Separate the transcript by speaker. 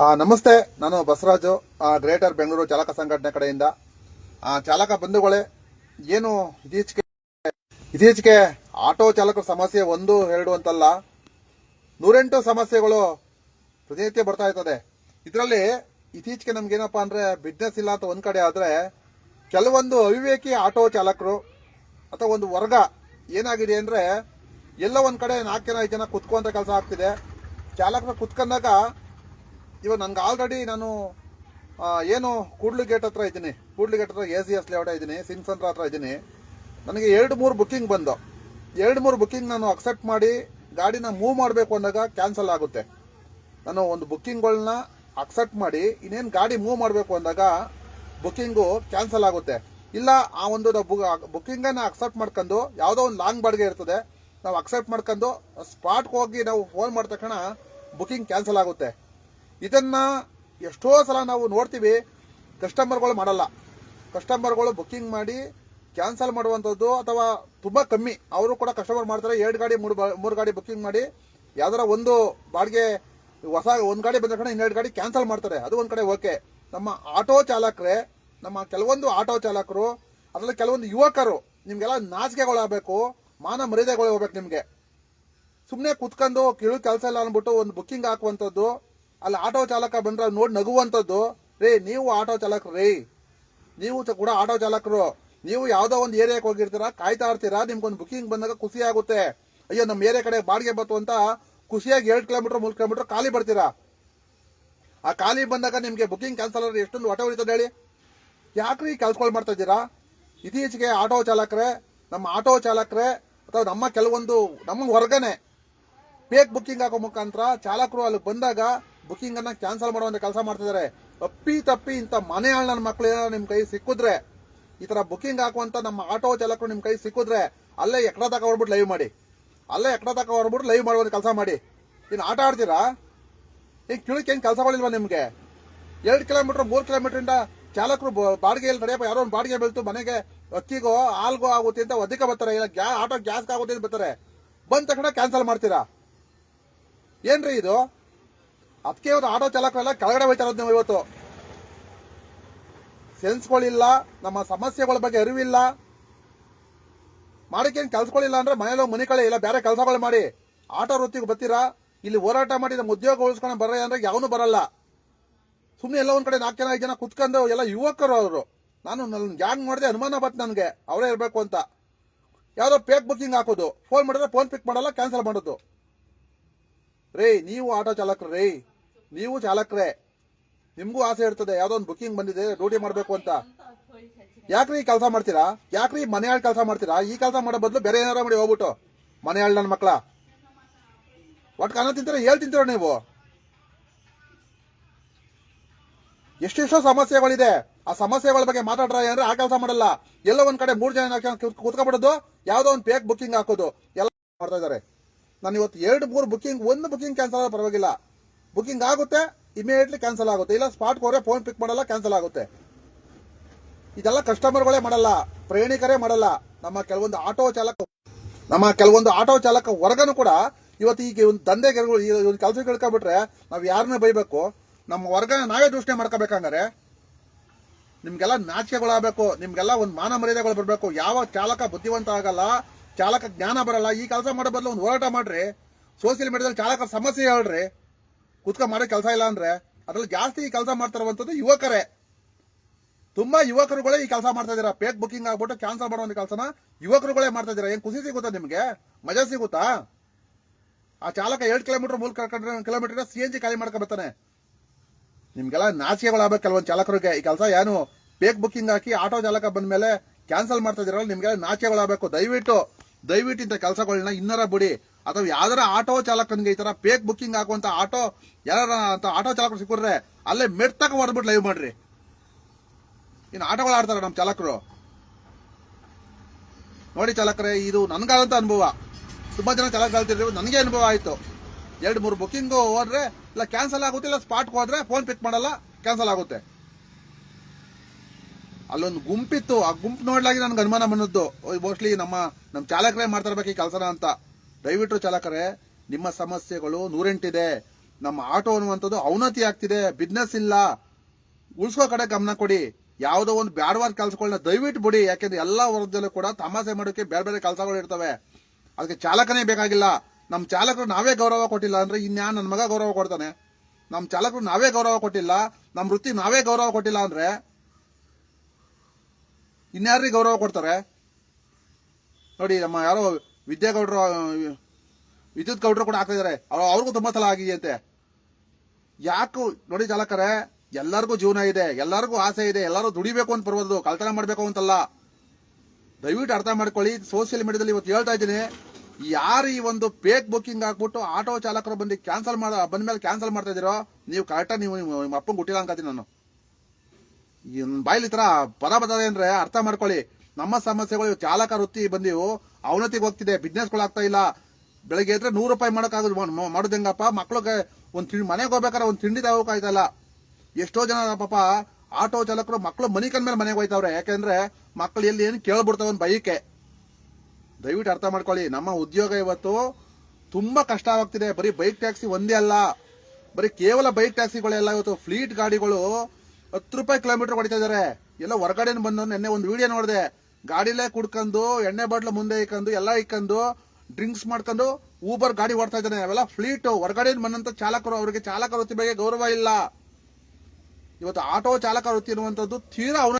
Speaker 1: ನಮಸ್ತೆ, ನಾನು ಬಸವರಾಜು ಗ್ರೇಟರ್ ಬೆಂಗಳೂರು ಚಾಲಕ ಸಂಘಟನೆ ಕಡೆಯಿಂದ. ಚಾಲಕ ಬಂಧುಗಳೇ, ಏನು ಇತ್ತೀಚೆಗೆ ಇತ್ತೀಚೆಗೆ ಆಟೋ ಚಾಲಕರ ಸಮಸ್ಯೆ ಒಂದು, ಎರಡು ಅಂತಲ್ಲ, ನೂರೆಂಟು ಸಮಸ್ಯೆಗಳು ಪ್ರತಿನಿತ್ಯ ಬರ್ತಾ ಇರ್ತದೆ. ಇದರಲ್ಲಿ ಇತ್ತೀಚೆಗೆ ನಮ್ಗೇನಪ್ಪ ಅಂದ್ರೆ ಬಿಸ್ನೆಸ್ ಇಲ್ಲ ಅಂತ ಒಂದು ಕಡೆ ಆದ್ರೆ, ಕೆಲವೊಂದು ಅವಿವೇಕಿ ಆಟೋ ಚಾಲಕರು ಅಥವಾ ಒಂದು ವರ್ಗ ಏನಾಗಿದೆ ಅಂದ್ರೆ, ಎಲ್ಲ ಒಂದು ಕಡೆ ನಾಲ್ಕು ಜನ, ಐದು ಜನ ಕುತ್ಕೊಂತ ಕೆಲಸ ಆಗ್ತಿದೆ. ಚಾಲಕರು ಕುತ್ಕೊಂಡಾಗ ಇವಾಗ ನನಗೆ ಆಲ್ರೆಡಿ ನಾನು ಏನು ಕೂಡ್ಲು ಗೇಟ್ ಹತ್ರ ಇದ್ದೀನಿ. ಕೂಡ್ಲು ಗೇಟ್ ಹತ್ರ ಎ ಸಿ ಎಸ್ ಲೇಔಟ್ ಇದ್ದೀನಿ ಸಿಂಗ್ ಸೆಂಟರ್ ಹತ್ರ ಇದ್ದೀನಿ. ನನಗೆ ಎರಡು ಮೂರು ಬುಕ್ಕಿಂಗ್ ಬಂದು. ಎರಡು ಮೂರು ಬುಕ್ಕಿಂಗ್ ನಾನು ಅಕ್ಸೆಪ್ಟ್ ಮಾಡಿ, ಗಾಡಿನ ಮೂವ್ ಮಾಡಬೇಕು ಅಂದಾಗ ಕ್ಯಾನ್ಸಲ್ ಆಗುತ್ತೆ. ನಾನು ಒಂದು ಬುಕ್ಕಿಂಗ್ಗಳನ್ನ ಅಕ್ಸೆಪ್ಟ್ ಮಾಡಿ, ಇನ್ನೇನು ಗಾಡಿ ಮೂವ್ ಮಾಡಬೇಕು ಅಂದಾಗ ಬುಕ್ಕಿಂಗು ಕ್ಯಾನ್ಸಲ್ ಆಗುತ್ತೆ. ಇಲ್ಲ, ಆ ಒಂದು ಬುಕ್ಕಿಂಗನ್ನು ಅಕ್ಸೆಪ್ಟ್ ಮಾಡ್ಕೊಂಡು, ಯಾವುದೋ ಒಂದು ಲಾಂಗ್ ಬಾಡಿಗೆ ಇರ್ತದೆ, ನಾವು ಅಕ್ಸೆಪ್ಟ್ ಮಾಡ್ಕೊಂಡು ಸ್ಪಾಟ್ಗೆ ಹೋಗಿ ನಾವು ಫೋನ್ ಮಾಡಿದ ತಕ್ಷಣ ಬುಕ್ಕಿಂಗ್ ಕ್ಯಾನ್ಸಲ್ ಆಗುತ್ತೆ. ಇದನ್ನ ಎಷ್ಟೋ ಸಲ ನಾವು ನೋಡ್ತೀವಿ ಕಸ್ಟಮರ್ಗಳು ಮಾಡಲ್ಲ. ಕಸ್ಟಮರ್ಗಳು ಬುಕ್ಕಿಂಗ್ ಮಾಡಿ ಕ್ಯಾನ್ಸಲ್ ಮಾಡುವಂಥದ್ದು ಅಥವಾ ತುಂಬ ಕಮ್ಮಿ. ಅವರು ಕೂಡ ಕಸ್ಟಮರ್ ಮಾಡ್ತಾರೆ, ಎರಡು ಗಾಡಿ, ಮೂರು ಮೂರು ಗಾಡಿ ಬುಕ್ಕಿಂಗ್ ಮಾಡಿ, ಯಾವ್ದಾರ ಒಂದು ಬಾಡಿಗೆ ಹೊಸ ಒಂದು ಗಾಡಿ ಬಂದ ಕಡೆ ಇನ್ನೆರಡು ಗಾಡಿ ಕ್ಯಾನ್ಸಲ್ ಮಾಡ್ತಾರೆ. ಅದು ಒಂದು ಕಡೆ ಓಕೆ ನಮ್ಮ ಆಟೋ ಚಾಲಕರೇ, ನಮ್ಮ ಕೆಲವೊಂದು ಆಟೋ ಚಾಲಕರು, ಅದರಲ್ಲಿ ಕೆಲವೊಂದು ಯುವಕರು, ನಿಮಗೆಲ್ಲ ನಾಚಿಕೆಗಳಾಗಬೇಕು, ಮಾನ ಮರ್ಯಾದೆಗಳು ಹೋಗ್ಬೇಕು ನಿಮಗೆ. ಸುಮ್ಮನೆ ಕುತ್ಕೊಂಡು ಕಿಳು ಕೆಲಸ ಇಲ್ಲ ಅಂದ್ಬಿಟ್ಟು ಒಂದು ಬುಕ್ಕಿಂಗ್ ಹಾಕುವಂಥದ್ದು ಅಲ್ಲಿ ಆಟೋ ಚಾಲಕ ಬಂದ್ರೆ ನೋಡಿ ನಗುವಂಥದ್ದು, ರೇ, ನೀವು ಆಟೋ ಚಾಲಕರು, ರೀ, ನೀವು ಕೂಡ ಆಟೋ ಚಾಲಕರು, ನೀವು ಯಾವುದೋ ಒಂದು ಏರಿಯಾಕ್ಕೆ ಹೋಗಿರ್ತೀರಾ, ಕಾಯ್ತಾ ಇರ್ತೀರಾ, ನಿಮ್ಗೊಂದು ಬುಕಿಂಗ್ ಬಂದಾಗ ಖುಷಿ ಆಗುತ್ತೆ. ಅಯ್ಯೋ, ನಮ್ಮ ಏರಿಯಾ ಕಡೆ ಬಾಡಿಗೆ ಬಂತು ಅಂತ ಖುಷಿಯಾಗಿ ಎರಡು ಕಿಲೋಮೀಟರ್ ಮೂರು ಕಿಲೋಮೀಟರ್ ಖಾಲಿ ಬರ್ತೀರಾ? ಆ ಖಾಲಿ ಬಂದಾಗ ನಿಮಗೆ ಬುಕಿಂಗ್ ಕ್ಯಾನ್ಸಲ್ ಆದ್ರೆ ಎಷ್ಟೊಂದು ಹೊಟ್ಟೆ ಉಳಿತದೆ ಹೇಳಿ. ಯಾಕ್ರಿ ಕೆಲ್ಸಗಳು ಮಾಡ್ತಾ ಇದ್ದೀರಾ? ಇತ್ತೀಚೆಗೆ ಆಟೋ ಚಾಲಕರೇ, ನಮ್ಮ ಆಟೋ ಚಾಲಕರೆ, ಅಥವಾ ನಮ್ಮ ಕೆಲವೊಂದು, ನಮ್ಮ ವರ್ಗನೆ ಪೇಕ್ ಬುಕ್ಕಿಂಗ್ ಹಾಕೋ ಮುಖಾಂತರ ಚಾಲಕರು ಅಲ್ಲಿ ಬಂದಾಗ ಬುಕ್ಕಿಂಗ್ ಅನ್ನ ಕ್ಯಾನ್ಸಲ್ ಮಾಡುವಂತ ಕೆಲಸ ಮಾಡ್ತಿದ್ದಾರೆ ಅಪ್ಪಿ ತಪ್ಪಿ ಇಂಥ ಮನೆ ಹಾಳು ನನ್ನ ಮಕ್ಕಳು ಏನಾದ್ರು ನಿಮ್ ಕೈ ಸಿಕ್ಕಿದ್ರೆ, ಈ ತರ ಬುಕ್ಕಿಂಗ್ ಹಾಕುವಂತ ನಮ್ಮ ಆಟೋ ಚಾಲಕರು ನಿಮ್ ಕೈ ಸಿಕ್ಕಿದ್ರೆ, ಅಲ್ಲೇ ಎಕಡ ತಕ ಹೊಡ್ಬಿಟ್ಟು ಲೈವ್ ಮಾಡಿ. ಅಲ್ಲೇ ಎಕಡ ತಕ ಹೊಡ್ಬಿಟ್ಟು ಲೈವ್ ಮಾಡುವಂತ ಕೆಲಸ ಮಾಡಿ. ಇನ್ನು ಆಟ ಆಡ್ತೀರಾ? ಈಗ ಕಿಳಕ್ಕೆ ಏನ್ ಕೆಲಸಗಳಿಲ್ವಾ ನಿಮಗೆ? ಎರಡು ಕಿಲೋಮೀಟರ್ ಮೂರು ಕಿಲೋಮೀಟರ್ ಇಂದ ಚಾಲಕರು ಬಾಡಿಗೆ ಬಾಡಿಗೆಯಲ್ಲಿ ನಡೆಯಪ್ಪ, ಯಾರೋ ಒಂದು ಬಾಡಿಗೆ ಬೆಳ್ತು, ಮನೆಗೆ ಅಕ್ಕಿಗೋ ಹಾಲ್ಗೋ ಆಗುತ್ತೆ ಅಂತ ಒದಕ್ಕೆ ಬರ್ತಾರೆ. ಇಲ್ಲ ಗ್ಯಾ ಆಟೋ ಗ್ಯಾಸ್ಗೆ ಆಗುತ್ತೆ ಅಂತ ಬರ್ತಾರೆ. ಬಂದ ತಕ್ಷಣ ಕ್ಯಾನ್ಸಲ್ ಮಾಡ್ತೀರಾ? ಏನ್ರಿ ಇದು? ಅದಕ್ಕೆ ಒಂದು ಆಟೋ ಚಾಲಕರೆಲ್ಲ ಕೆಳಗಡೆ ಹೋಯ್ತಾ ನೀವು ಇವತ್ತು. ಸೆನ್ಸ್ಗಳಿಲ್ಲ, ನಮ್ಮ ಸಮಸ್ಯೆಗಳ ಬಗ್ಗೆ ಅರಿವಿಲ್ಲ. ಮಾಡಕ್ಕೇನು ಕೆಲ್ಸಗಳಿಲ್ಲ ಅಂದ್ರೆ ಮನೇಲಿ ಮನೆ ಕಳೆ ಇಲ್ಲ, ಬೇರೆ ಕೆಲಸಗಳು ಮಾಡಿ. ಆಟೋ ವೃತ್ತಿಗೆ ಬರ್ತೀರಾ? ಇಲ್ಲಿ ಹೋರಾಟ ಮಾಡಿ, ನಮ್ಮ ಉದ್ಯೋಗ ಉಳಿಸ್ಕೊಂಡು ಬರ್ರಿ ಅಂದ್ರೆ ಯಾವನು ಬರಲ್ಲ. ಸುಮ್ಮನೆ ಎಲ್ಲ ಒಂದ್ ಕಡೆ ನಾಲ್ಕು ಜನ, ಐದು ಜನ ಕುತ್ಕೊಂಡು ಎಲ್ಲ ಯುವಕರು ಅವರು. ನಾನು ನನ್ನ ಗ್ಯಾಂಗ್ ಮಾಡಿದೆ ಅನುಮಾನ ಬಂತು ನನಗೆ. ಅವರೇ ಇರಬೇಕು ಅಂತ. ಯಾವುದೋ ಪೇಕ್ ಬುಕ್ಕಿಂಗ್ ಹಾಕೋದು. ಫೋನ್ ಮಾಡಿದ್ರೆ ಫೋನ್ ಪಿಕ್ ಮಾಡಲ್ಲ ಕ್ಯಾನ್ಸಲ್ ಮಾಡೋದು. ರೇ, ನೀವು ಆಟೋ ಚಾಲಕರು ರೇ. ನೀವು ಚಾಲಕರೇ, ನಿಮಗೂ ಆಸೆ ಇರ್ತದೆ, ಯಾವ್ದೋ ಒಂದು ಬುಕ್ಕಿಂಗ್ ಬಂದಿದೆ ಡ್ಯೂಟಿ ಮಾಡಬೇಕು ಅಂತ. ಯಾಕ್ರಿ ಈ ಕೆಲಸ ಮಾಡ್ತೀರಾ? ಯಾಕ್ರಿ ಮನೆ ಕೆಲಸ ಮಾಡ್ತೀರಾ? ಈ ಕೆಲಸ ಮಾಡೋ ಬದಲು ಬೇರೆ ಏನಾರ ಮಾಡಿ ಹೋಗ್ಬಿಟ್ಟು. ಮನೆ ನನ್ನ ಮಕ್ಕಳ ಒಟ್ಟು ಕನ್ನ ತಿಂತೀರ? ಹೇಳಿ ತಿಂತೀರ ನೀವು? ಎಷ್ಟೆಷ್ಟೋ ಸಮಸ್ಯೆಗಳಿದೆ. ಆ ಸಮಸ್ಯೆಗಳ ಬಗ್ಗೆ ಮಾತಾಡ್ರ ಅಂದ್ರೆ ಆ ಕೆಲಸ ಮಾಡಲ್ಲ. ಎಲ್ಲ ಒಂದ್ ಕಡೆ ಮೂರ್ ಜನ ಕುತ್ಕೊಬಿಡೋದು, ಯಾವ್ದೋ ಒಂದು ಪೇಕ್ ಬುಕ್ಕಿಂಗ್ ಹಾಕೋದು. ಎಲ್ಲ ಮಾಡ್ತಾ ಇದಾರೆ ನಾನು ಇವತ್ತು ಎರಡು, ಮೂರು ಬುಕ್ಕಿಂಗ್ ಒಂದು ಬುಕ್ಕಿಂಗ್ ಕ್ಯಾನ್ಸಲ್ ಆದ್ರೆ ಪರವಾಗಿಲ್ಲ. ಬುಕ್ಕಿಂಗ್ ಆಗುತ್ತೆ ಇಮಿಡಿಯೇಟ್ಲಿ ಕ್ಯಾನ್ಸಲ್ ಆಗುತ್ತೆ. ಇಲ್ಲ ಸ್ಪಾಟ್ ಹೋದ್ರೆ ಫೋನ್ ಪಿಕ್ ಮಾಡಲ್ಲ ಕ್ಯಾನ್ಸಲ್ ಆಗುತ್ತೆ. ಇದೆಲ್ಲ ಕಸ್ಟಮರ್ಗಳೇ ಮಾಡಲ್ಲ, ಪ್ರಯಾಣಿಕರೇ ಮಾಡಲ್ಲ. ನಮ್ಮ ಕೆಲವೊಂದು ಆಟೋ ಚಾಲಕ, ನಮ್ಮ ಕೆಲವೊಂದು ಆಟೋ ಚಾಲಕ ವರ್ಗನು ಕೂಡ ಇವತ್ತು ಈಗ ಒಂದು ದಂಧೆಗೆ ಒಂದು ಕೆಲಸ ಕೇಳ್ಕೊಬಿಟ್ರೆ ನಾವು ಯಾರನ್ನ ಬೈಬೇಕು? ನಮ್ಮ ವರ್ಗನ ನಾವೇ ದೂಷಣೆ ಮಾಡ್ಕೋಬೇಕಂಗಾರೆ? ನಿಮ್ಗೆಲ್ಲ ನಾಚಿಕೆಗಳಾಗಬೇಕು, ನಿಮ್ಗೆಲ್ಲ ಒಂದು ಮಾನ ಮರ್ಯಾದೆಗಳು ಬರಬೇಕು. ಯಾವ ಚಾಲಕ ಬುದ್ಧಿವಂತ ಆಗಲ್ಲ, ಚಾಲಕ ಜ್ಞಾನ ಬರಲ್ಲ. ಈ ಕೆಲಸ ಮಾಡೋ ಬದಲು ಒಂದು ಹೋರಾಟ ಮಾಡ್ರಿ. ಸೋಷಿಯಲ್ ಮೀಡಿಯಾದಲ್ಲಿ ಚಾಲಕರ ಸಮಸ್ಯೆ ಹೇಳ್ರಿ. ಕುತ್ಕೊಂಡ್ ಮಾಡೋ ಕೆಲಸ ಇಲ್ಲ ಅಂದ್ರೆ ಅದ್ರಲ್ಲಿ ಜಾಸ್ತಿ ಈ ಕೆಲಸ ಮಾಡ್ತಿರುವಂತದ್ದು ಯುವಕರೇ. ತುಂಬಾ ಯುವಕರುಗಳೇ ಈ ಕೆಲಸ ಮಾಡ್ತಾ ಇದ್ದೀರಾ? ಪೇಕ್ ಬುಕ್ಕಿಂಗ್ ಆಗ್ಬಿಟ್ಟು ಕ್ಯಾನ್ಸಲ್ ಮಾಡುವಂತ ಕೆಲಸನ ಯುವಕರುಗಳೇ ಮಾಡ್ತಾ ಇದ್ದೀರಾ? ಏನ್ ಖುಷಿ ಸಿಗುತ್ತಾ ನಿಮ್ಗೆ? ಮಜಾ ಸಿಗುತ್ತಾ? ಆ ಚಾಲಕ ಎರಡು ಕಿಲೋಮೀಟರ್ ಮೂರು ಕಿಲೋಮೀಟರ್ ಸಿ ಎನ್ ಜಿ ಖಾಲಿ ಮಾಡ್ಕೊಬರ್ತಾನೆ ನಿಮ್ಗೆಲ್ಲ ನಾಚಿಕೆಗಳಾಗಬೇಕು ಕೆಲವೊಂದು ಚಾಲಕರಿಗೆ. ಈ ಕೆಲಸ ಏನು ಪೇಕ್ ಬುಕ್ಕಿಂಗ್ ಹಾಕಿ ಆಟೋ ಚಾಲಕ ಬಂದ ಮೇಲೆ ಕ್ಯಾನ್ಸಲ್ ಮಾಡ್ತಾ ಇದ್ದೀರಲ್ಲ, ನಿಮ್ಗೆಲ್ಲ ನಾಚಿಕೆಗಳಾಗಬೇಕು ದಯವಿಟ್ಟು ದಯವಿಟ್ಟು ಇಂಥ ಕೆಲಸಗಳನ್ನ ಇನ್ನರ ಬಿಡಿ. ಅಥವಾ ಯಾವ್ದಾರ ಆಟೋ ಚಾಲಕನಿಗೆ ಈ ತರ ಪೇಕ್ ಬುಕ್ಕಿಂಗ್ ಹಾಕುವಂತ ಆಟೋ ಯಾರ ಅಂತ ಆಟೋ ಚಾಲಕರು ಸಿಕ್ಕಿದ್ರೆ ಅಲ್ಲೇ ಮೆಟ್ ಮೆಟ್ತಕ ಹೊಡೆದ್ಬಿಟ್ಟು ಲೈವ್ ಮಾಡ್ರಿ. ಇನ್ನು ಆಟೋಗಳು ಆಡ್ತಾರೆ ನಮ್ಮ ಚಾಲಕರು. ನೋಡಿ ಚಾಲಕರೇ, ಇದು ನನ್ಗಾದಂತ ಅನುಭವ. ತುಂಬಾ ಜನ ಚಾಲಕ ಹೇಳ್ತಿದ್ರು, ನನಗೆ ಅನುಭವ ಆಯ್ತು. ಎರಡು ಮೂರು ಬುಕ್ಕಿಂಗು ಹೋದ್ರೆ, ಇಲ್ಲ ಕ್ಯಾನ್ಸಲ್ ಆಗುತ್ತೆ, ಇಲ್ಲ ಸ್ಪಾಟ್ಗೆ ಹೋದ್ರೆ ಫೋನ್ ಪಿಕ್ ಮಾಡಲ್ಲ ಕ್ಯಾನ್ಸಲ್ ಆಗುತ್ತೆ. ಅಲ್ಲೊಂದು ಗುಂಪಿತ್ತು. ಆ ಗುಂಪು ನೋಡ್ಲಾಗಿ ನನ್ಗೆ ಅನುಮಾನ ಬಂದದ್ದು. ಮೋಸ್ಟ್ಲಿ ನಮ್ಮ ನಮ್ಮ ಚಾಲಕರೇ ಮಾಡ್ತಿರ್ಬೇಕು ಈ ಕೆಲಸನ ಅಂತ. ದಯವಿಟ್ಟು ಚಾಲಕರೇ, ನಿಮ್ಮ ಸಮಸ್ಯೆಗಳು ನೂರೆಂಟಿದೆ. ನಮ್ಮ ಆಟೋ ಅನ್ನುವಂಥದ್ದು ಅವನತಿ ಆಗ್ತಿದೆ ಬಿಸ್ನೆಸ್ ಇಲ್ಲ. ಉಳಿಸ್ಕೋ ಕಡೆ ಗಮನ ಕೊಡಿ. ಯಾವುದೋ ಒಂದು ಬ್ಯಾಡವಾದ ಕೆಲಸಗಳನ್ನ ದಯವಿಟ್ಟು ಬಿಡಿ, ಯಾಕೆಂದ್ರೆ ಎಲ್ಲಾ ವರ್ಗದಲ್ಲೂ ಕೂಡ ತಮಾಷೆ ಮಾಡೋಕೆ ಬೇರೆ ಬೇರೆ ಕೆಲಸಗಳು ಇರ್ತವೆ. ಅದಕ್ಕೆ ಚಾಲಕನೇ ಬೇಕಾಗಿಲ್ಲ. ನಮ್ಮ ಚಾಲಕರು ನಾವೇ ಗೌರವ ಕೊಟ್ಟಿಲ್ಲ ಅಂದ್ರೆ ಇನ್ಯಾನ್ ನನ್ನ ಮಗ ಗೌರವ ಕೊಡ್ತಾನೆ? ನಮ್ಮ ಚಾಲಕರು ನಾವೇ ಗೌರವ ಕೊಟ್ಟಿಲ್ಲ, ನಮ್ಮ ವೃತ್ತಿ ನಾವೇ ಗೌರವ ಕೊಟ್ಟಿಲ್ಲ ಅಂದ್ರೆ ಇನ್ಯಾರಿಗೆ ಗೌರವ ಕೊಡ್ತಾರೆ? ನೋಡಿ, ನಮ್ಮ ಯಾರೋ ವಿದ್ಯಾಗೌಡರು ವಿದ್ಯುತ್ ಗೌಡರು ಕೂಡ ಆಗ್ತಾ ಇದಾರೆ. ಅವ್ರು ಅವ್ರಿಗೂ ತುಂಬ ಸಲ ಆಗಿದೆಯಂತೆ ಯಾಕೂ ನೋಡಿ ಚಾಲಕರೇ, ಎಲ್ಲರಿಗೂ ಜೀವನ ಇದೆ, ಎಲ್ಲರಿಗೂ ಆಸೆ ಇದೆ, ಎಲ್ಲರೂ ದುಡಿಬೇಕು ಅಂತ ಬರ್ಬೋದು ಕಳ್ತನ ಮಾಡಬೇಕು ಅಂತಲ್ಲ. ದಯವಿಟ್ಟು ಅರ್ಥ ಮಾಡ್ಕೊಳ್ಳಿ ಸೋಷಿಯಲ್ ಮೀಡಿಯಾದಲ್ಲಿ ಇವತ್ತು ಹೇಳ್ತಾ ಇದ್ದೀನಿ. ಯಾರು ಈ ಒಂದು ಪೇಕ್ ಬುಕ್ಕಿಂಗ್ ಹಾಕ್ಬಿಟ್ಟು ಆಟೋ ಚಾಲಕರು ಬಂದು ಕ್ಯಾನ್ಸಲ್ ಮಾಡ ಬಂದ ಮೇಲೆ ಕ್ಯಾನ್ಸಲ್ ಮಾಡ್ತಾ ಇದ್ದೀರೋ, ನೀವು ಕರೆಕ್ಟಾಗಿ ನೀವು ನಿಮ್ಮ ಅಪ್ಪಂಗೆ ಹುಟ್ಟಿಲ್ಲ ಅನ್ಕೋತೀನಿ ನಾನು. ಈ ನನ್ ಬಾಯ್ಲಿ ಈ ತರ ಪದ ಬರ್ತದೆ ಅಂದರೆ ಅರ್ಥ ಮಾಡ್ಕೊಳ್ಳಿ. ನಮ್ಮ ಸಮಸ್ಯೆಗಳು ಚಾಲಕ ವೃತ್ತಿ ಬಂದಿವು, ಅವನತಿಗೆ ಹೋಗ್ತಿದೆ ಬಿಸ್ನೆಸ್ಗಳು ಆಗ್ತಾ ಇಲ್ಲ. ಬೆಳಗ್ಗೆ ಎದ್ರೆ ನೂರು ರೂಪಾಯಿ ಮಾಡೋಕ್ಕಾಗೋದು ಮಾಡೋದು ಹೆಂಗಪ್ಪ ಮಕ್ಳಿಗೆ ಒಂದು ತಿಂಡಿ, ಮನೆಗೆ ಹೋಗ್ಬೇಕಾದ್ರೆ ಒಂದು ತಿಂಡಿ ತಗೋಕಾಯ್ತಲ್ಲ ಎಷ್ಟೋ ಜನ ಪಾಪ ಆಟೋ ಚಾಲಕರು ಮಕ್ಕಳು ಮನಿ ಮೇಲೆ ಮನೆಗೆ ಹೋಯ್ತವ್ರೆ. ಯಾಕೆಂದ್ರೆ ಮಕ್ಳು ಎಲ್ಲಿ ಏನು ಕೇಳ್ಬಿಡ್ತಾವ ಒಂದು ಬೈಕೆ ದಯವಿಟ್ಟು ಅರ್ಥ ಮಾಡ್ಕೊಳ್ಳಿ, ನಮ್ಮ ಉದ್ಯೋಗ ಇವತ್ತು ತುಂಬಾ ಕಷ್ಟ ಆಗ್ತಿದೆ. ಬರೀ ಬೈಕ್ ಟ್ಯಾಕ್ಸಿ ಒಂದೇ ಅಲ್ಲ. ಬರೀ ಕೇವಲ ಬೈಕ್ ಟ್ಯಾಕ್ಸಿಗಳೆಲ್ಲ ಇವತ್ತು ಫ್ಲೀಟ್ ಗಾಡಿಗಳು ಹತ್ತು ರೂಪಾಯಿ ಕಿಲೋಮೀಟರ್ ಹೊಡಿತಾ ಇದಾರೆ ಎಲ್ಲ ಹೊರಗಡೆ ಬಂದು ನೆನ್ನೆ ಒಂದು ವಿಡಿಯೋ ನೋಡಿದೆ. ಗಾಡಿಲೇ ಕುಡ್ಕೊಂಡು ಎಣ್ಣೆ ಬಾಟ್ಲು ಮುಂದೆ ಇಕ್ಕೊಂಡು, ಎಲ್ಲ ಇಕ್ಕೊಂಡು, ಡ್ರಿಂಕ್ಸ್ ಮಾಡ್ಕೊಂಡು ಊಬರ್ ಗಾಡಿ ಓಡ್ತಾ ಇದ್ದಾನೆ. ಅವೆಲ್ಲ ಫ್ಲೀಟ್ ಹೊರಗಡೆ ಬಂದಂತ ಚಾಲಕರು, ಅವರಿಗೆ ಚಾಲಕ ವೃತ್ತಿ ಬಗ್ಗೆ ಗೌರವ ಇಲ್ಲ. ಇವತ್ತು ಆಟೋ ಚಾಲಕ ವೃತ್ತಿ ಇರುವಂತದ್ದು ತೀರಾ ಅವನ